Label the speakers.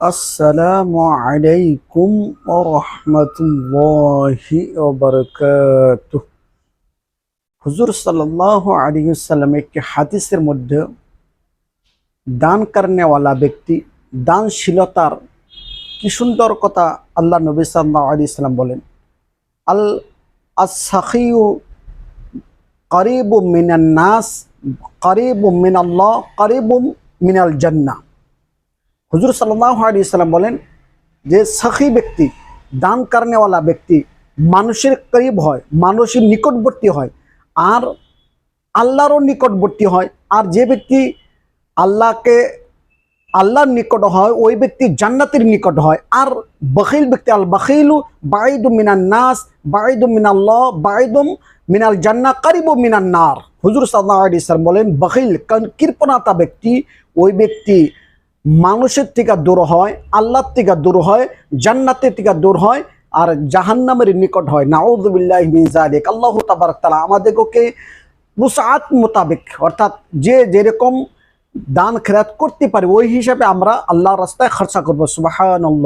Speaker 1: আসসালামু আলাইকুম ও রহমতুল্লাহি হুজুর সাল্লাহ আলিয়াল্লাম একটি হাদিসের মধ্যে দান করনেওয়ালা ব্যক্তি দানশীলতার কি সুন্দর কথা আল্লাহ নবী সাল্লাহ আলী সাল্লাম বলেন, আল আসাখিউ করিব মিনান নাস করিব মিনাল্লাহ করিব মিনাল জান্নাহ। হুজুর সাল্লাহ আলী সাল্লাম বলেন যে সখী ব্যক্তি, দান করনেওয়ালা ব্যক্তি মানুষের করিব হয়, মানুষের নিকটবর্তী হয় আর আল্লাহরও নিকটবর্তী হয় আর যে ব্যক্তি আল্লাহকে, আল্লাহর নিকট হয় ওই ব্যক্তি জান্নাতের নিকট হয় আর বখিল ব্যক্তি, আল বখিলু বাইদু মিনান নাস বাইদু মিনাল্লাহ, বাইদুম মিনাল জান্না কারিব মিনান নার। হুজুর সাল্লাহ আলী সাল্লাম বলেন, বখিল কারণ কৃপণাতা ব্যক্তি ওই ব্যক্তি মানুষের থেকে দূর হয়, আল্লাহর থেকে দূর হয়, জান্নাতের থেকে দূর হয় আর জাহান্নামের নিকট হয়। নাউদুল্লাহিক আল্লাহ তাবারক তাআলা আমাদেরকে মুসাআত মোতাবেক, অর্থাৎ যে যেরকম দান খেরাত করতে পারে, ওই হিসাবে আমরা আল্লাহর রাস্তায় খরচা করব। সুবহানাল্লাহ।